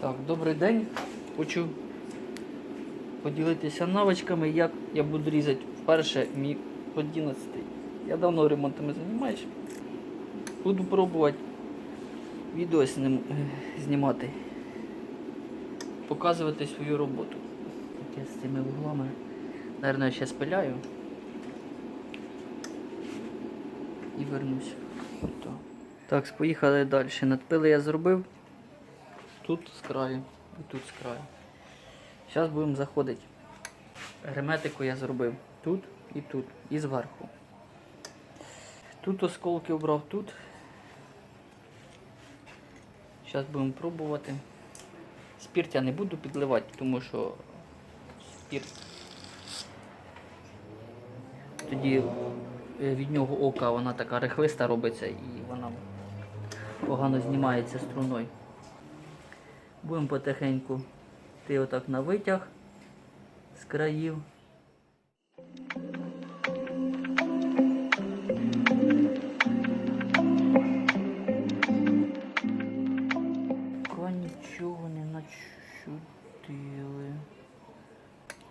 Так, добрий день. Хочу поділитися навичками, як я буду різати вперше мій 11. Я давно ремонтами займаюся. Буду пробувати відео е, знімати, показувати свою роботу. Так я з цими вуглами. Наверно, я ще спиляю і вернусь. Так, поїхали далі. Надпили я зробив. Тут з краю і тут з краю. Зараз будемо заходити. Герметику я зробив тут і тут, і зверху. Тут осколки обрав тут. Зараз будемо пробувати. Спірт я не буду підливати, тому що спірт тоді е, від нього ока вона така рихлиста робиться і вона погано знімається струною. Будемо потихеньку ти отак на витяг з країв. Поки нічого не начудили.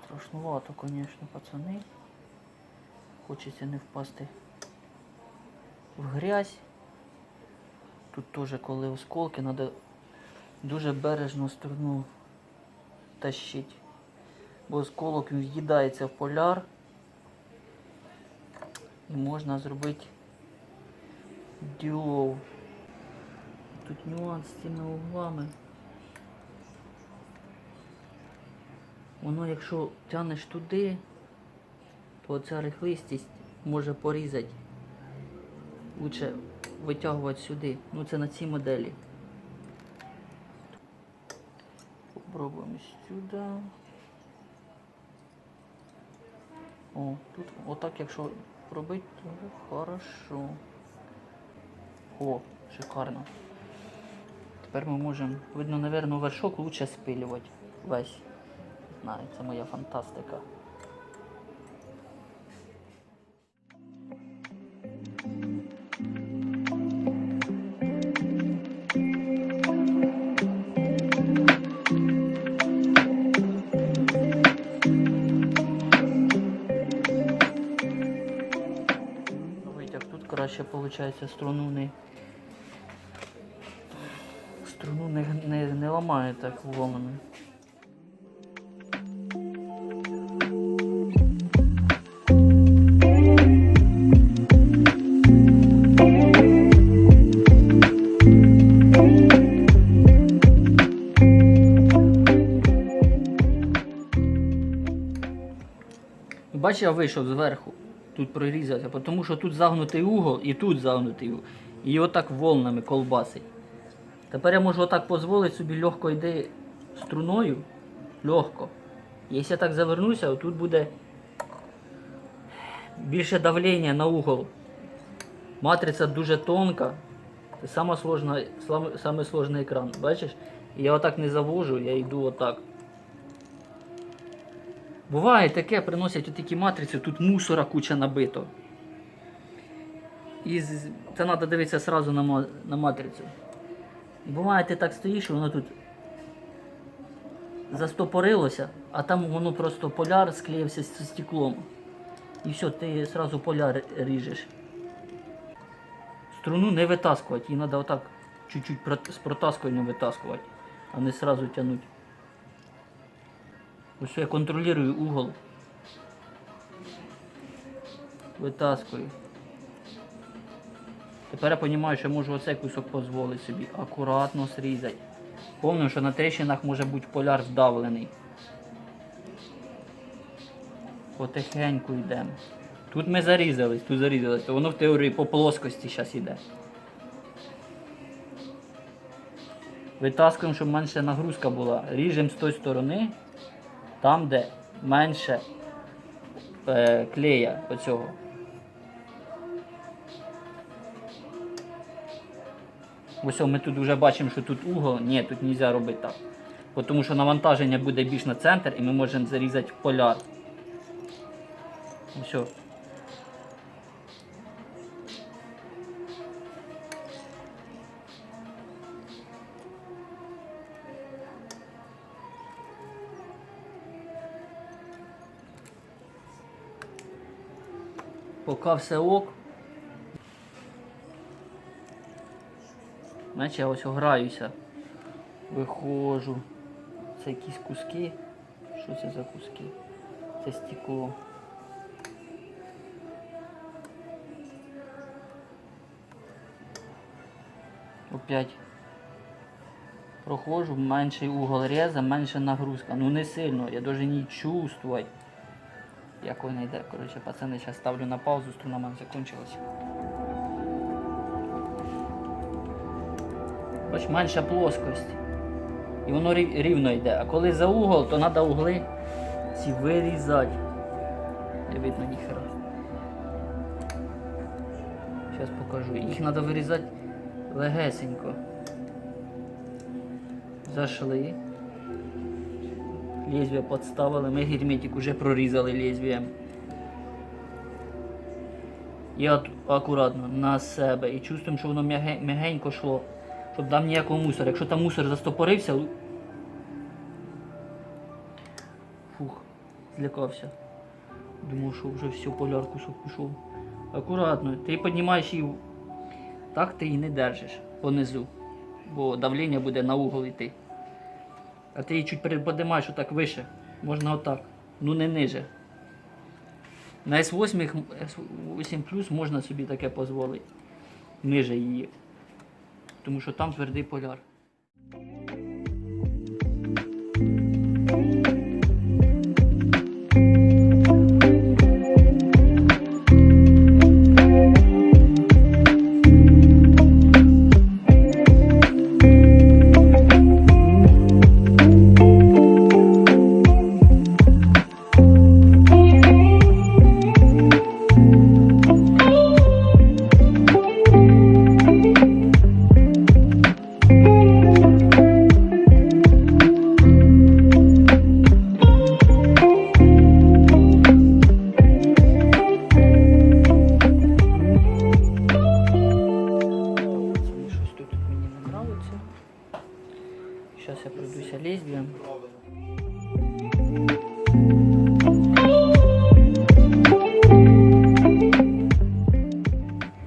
Страшнувато, звісно, пацани. Хочеться не впасти в грязь. Тут теж, коли осколки, треба дуже бережно струну тащить. Бо осколок він в'їдається в поляр і можна зробити ділов. Тут нюанс з цими углами. Воно якщо тянеш туди, то ця рихлистість може порізати. Лучше витягувати сюди. Ну це на цій моделі. Попробуємо сюди. О, тут отак, якщо робити, то хорошо. О, шикарно. Тепер ми можемо, видно, наверное, вершок лучше спилювати весь. Знаю, це моя фантастика. Виходить струну не струну не, не, не ламає так вуглами. Бачиш, я вийшов зверху, тут прорізався, тому що тут загнутий угол і тут загнутий угол. І отак волнами колбасить. Тепер я можу отак дозволити собі легко йти струною. Легко. Якщо я так завернуся, тут буде більше давлення на угол. Матриця дуже тонка. Це сложний екран. Бачиш? Я отак не завожу, я йду отак. Буває таке, приносять отакі матриці, тут мусора куча набито. І це треба дивитися одразу на, на матрицю. Буває, ти так стоїш, і воно тут застопорилося, а там воно просто поляр склеївся з стеклом. І все, ти одразу поляр ріжеш. Струну не витаскувати, її треба отак чуть-чуть з протаскуванням витаскувати, а не одразу тягнути. Ось я контролюю угол. Витаскую. Тепер я розумію, що можу оцей кусок дозволити собі акуратно зрізати. Помню, що на трещинах може бути поляр вдавлений. Потихеньку йдемо. Тут ми зарізались, тут зарізались, то воно в теорії по плоскості зараз йде. Витаскуємо, щоб менше нагрузка була. Ріжемо з тої сторони, там, де менше е, клея оцього. Ось ми тут вже бачимо, що тут угол. Ні, тут не можна робити так. Тому що навантаження буде більш на центр і ми можемо зарізати поляр. Все. Поки все ок. Наче я ось граюся. Виходжу. Це якісь куски. Що це за куски? Це стекло. Опять проходжу, менший угол реза, менша нагрузка. Ну не сильно, я даже не чувствую. Як воно йде. Коротше, пацани, зараз ставлю на паузу, струна мене закінчилась. Бач, менша плоскость. І воно рівно йде. А коли за угол, то треба угли ці вирізати. Не видно ніхера. Зараз покажу. Їх треба вирізати легесенько. Зашли. Лезвие подставили. Ми герметик уже прорізали лезвієм. От акуратно на себе. І чувствуємо, що воно м'ягенько йшло. Щоб там ніякого мусора. Якщо там мусор застопорився. Фух, злякався. Думав, що вже все, поляр кусок пішов. Акуратно. Ти піднімаєш її. Так ти її не держиш понизу. Бо давлення буде на угол йти. А ти її чуть піднімаєш отак вище. Можна отак. Ну не ниже. На S8, S8 Plus можна собі таке дозволити. Ниже її. Тому що там твердий поляр.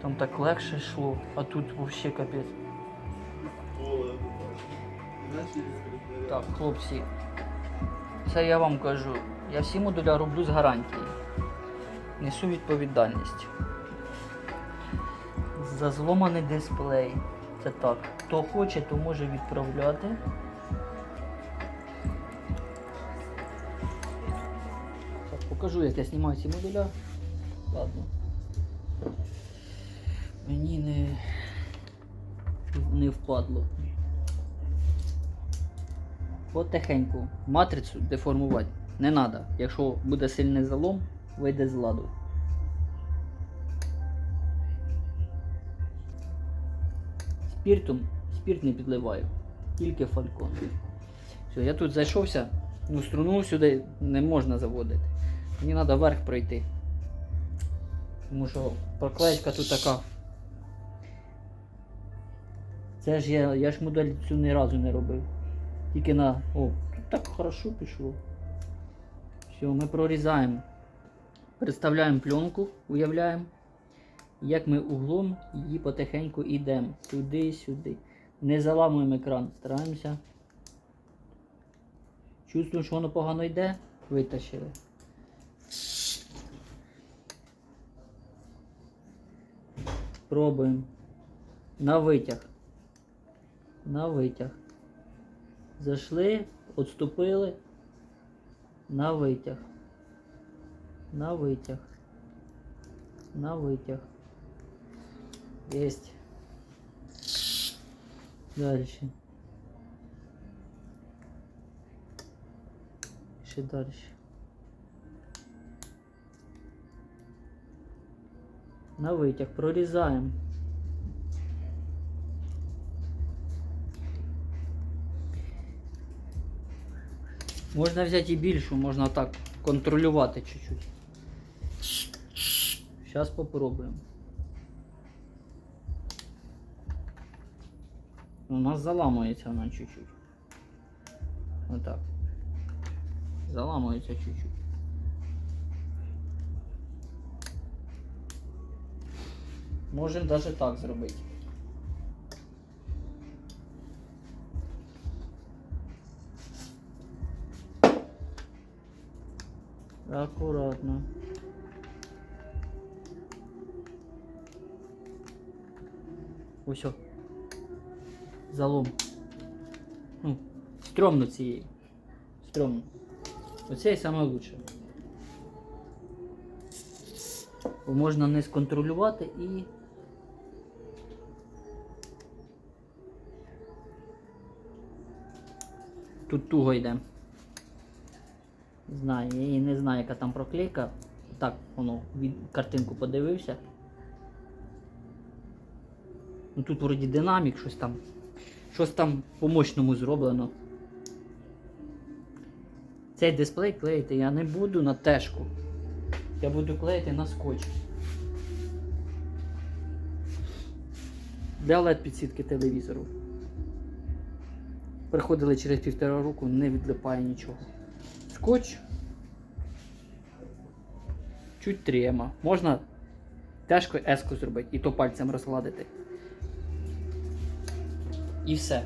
Там так легше йшло, а тут взагалі капець. Так, хлопці, це я вам кажу. Я всі модуля роблю з гарантії. Несу відповідальність. За зломаний дисплей. Це так. Хто хоче, то може відправляти. Покажу, як я знімаю ці модуля. Ладно. Мені не, не впадло. Потихеньку. Матрицю деформувати не треба. Якщо буде сильний залом, вийде з ладу. Спіртом, спірт не підливаю, тільки фалькон. Все, я тут зайшовся, ну струну сюди не можна заводити. Мені треба вверх пройти. Тому що проклеєчка тут така. Це ж я, я ж модель цю ні разу не робив. Тільки на. О, тут так хорошо пішло. Все, ми прорізаємо. Представляємо пленку, уявляємо, як ми углом її потихеньку йдемо. Сюди, сюди. Не заламуємо екран, стараємося. Чувствуємо, що воно погано йде, витащили. Пробуємо. На витяг. На витяг. Зайшли, відступили. На витяг. На витяг. На витяг. Есть. Дальше. Ще дальше. На витяг прорізаємо. Можна взяти і більшу, можна так контролювати чуть-чуть. Зараз попробуємо. У нас заламується вона чуть-чуть. Отак. Заламується чуть-чуть. Можемо навіть так зробити. Акуратно. Ось. Залом. Ну, стрьомно цієї. Стрьомно. Оце саме лучше. Бо можна не сконтролювати і. Тут туго йде. Знаю, я і не знаю, яка там проклейка. Так, воно від картинку подивився. Ну тут вроді динамік, щось там. Щось там по-мощному зроблено. Цей дисплей клеїти я не буду на тежку. Я буду клеїти на скотч. Для LED підсвітки телевізору. Приходили через півтора року, не відлипає нічого. Скотч. Чуть трема. Можна тяжко еску зробити і то пальцем розгладити. І все.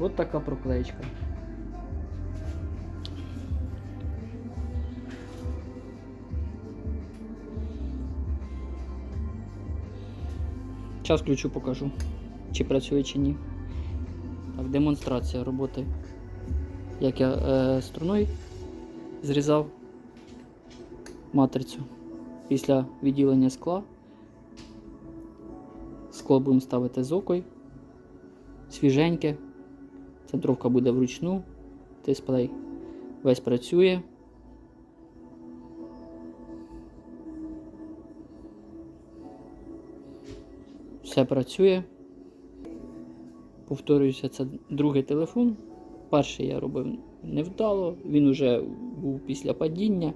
От така проклеєчка. Час ключу покажу, чи працює чи ні. Так, демонстрація роботи. Як я е, струною зрізав матрицю після відділення скла. Скло будемо ставити з окою. Свіженьке. Центровка буде вручну. Дисплей весь працює. Все працює. Повторююся, це другий телефон. Перший я робив невдало, він уже був після падіння.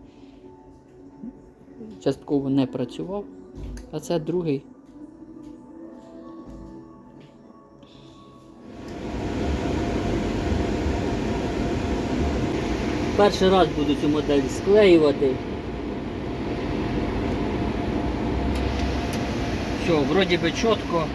Частково не працював, а це другий. Перший раз буду цю модель склеювати. Все, вроді би чітко.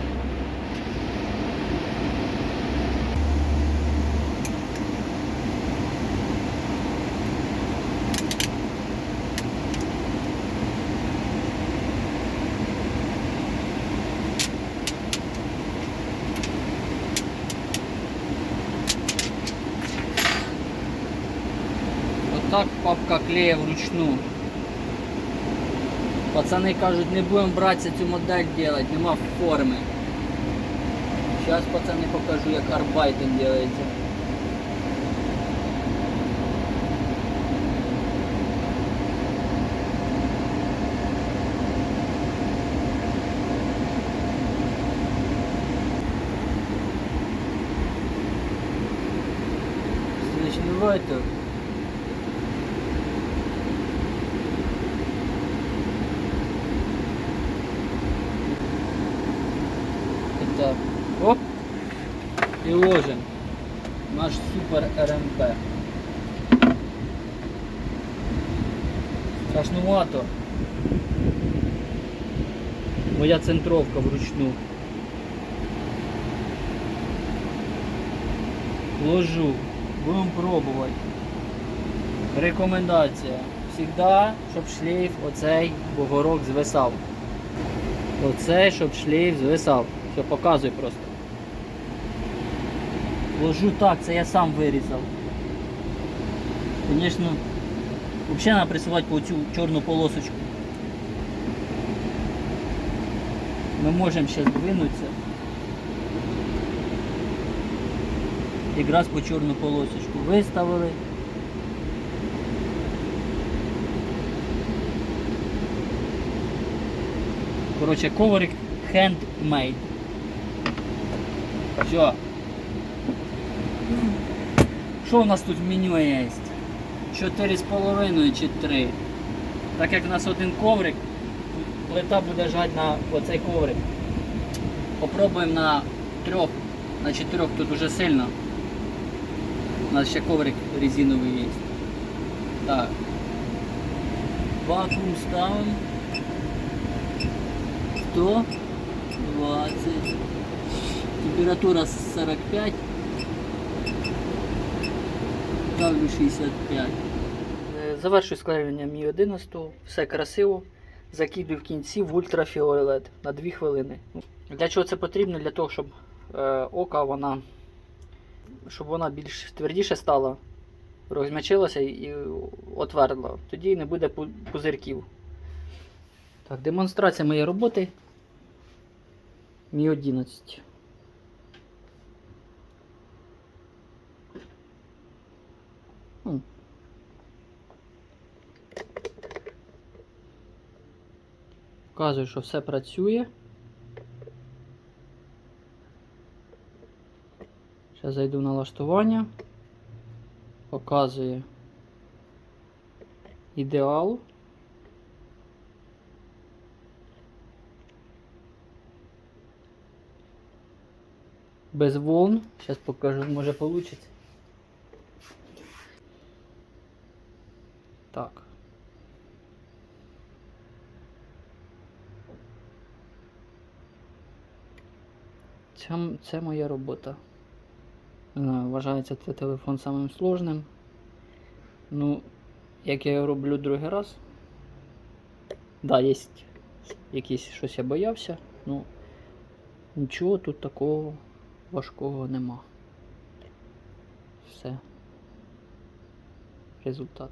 Отак папка клеє вручну. Пацани кажуть, не будемо братися цю модель робити, нема форми. Зараз пацани покажу, як арбайтинг робиться. Начинайте. Так. І. Наш супер РМП. Страшнувато. Моя центровка вручну. Ложу. Будемо пробувати. Рекомендація. Всегда, щоб шлейф оцей бугорок звисав. Оцей, щоб шлейф звисав. Все, показуй просто. Ложу так, це я сам вирізав. Звісно, взагалі треба присувати по цю чорну полосочку. Ми можемо ще здвинутися. Якраз по чорну полосочку виставили. Коротше, коврик handmade. Все. Що у нас тут в меню є? 4,5 чи 3. Так як в нас один коврик, плита буде жать на оцей коврик. Попробуємо на трьох, на чотирьох тут дуже сильно. У нас ще коврик резиновий є. Так. Вакуум ставимо. 120. Температура 45. Ставлю 65. Е, Завершую склеювання Мі 11, все красиво. Закидую в кінці в ультрафіолет на 2 хвилини. Для чого це потрібно? Для того, щоб е, ока вона, щоб вона більш твердіше стала, розм'ячилася і отвердла. Тоді не буде пузирків. Так, демонстрація моєї роботи. Мі 11. Показую, що все працює. Зараз зайду в налаштування. Показує ідеал. Без волн. Зараз покажу, може вийде. Так. Це, це моя робота. Не знаю, вважається цей телефон самим сложним. Ну, як я його роблю другий раз. Да, є якісь щось я боявся, ну нічого тут такого важкого нема. Все. Результат.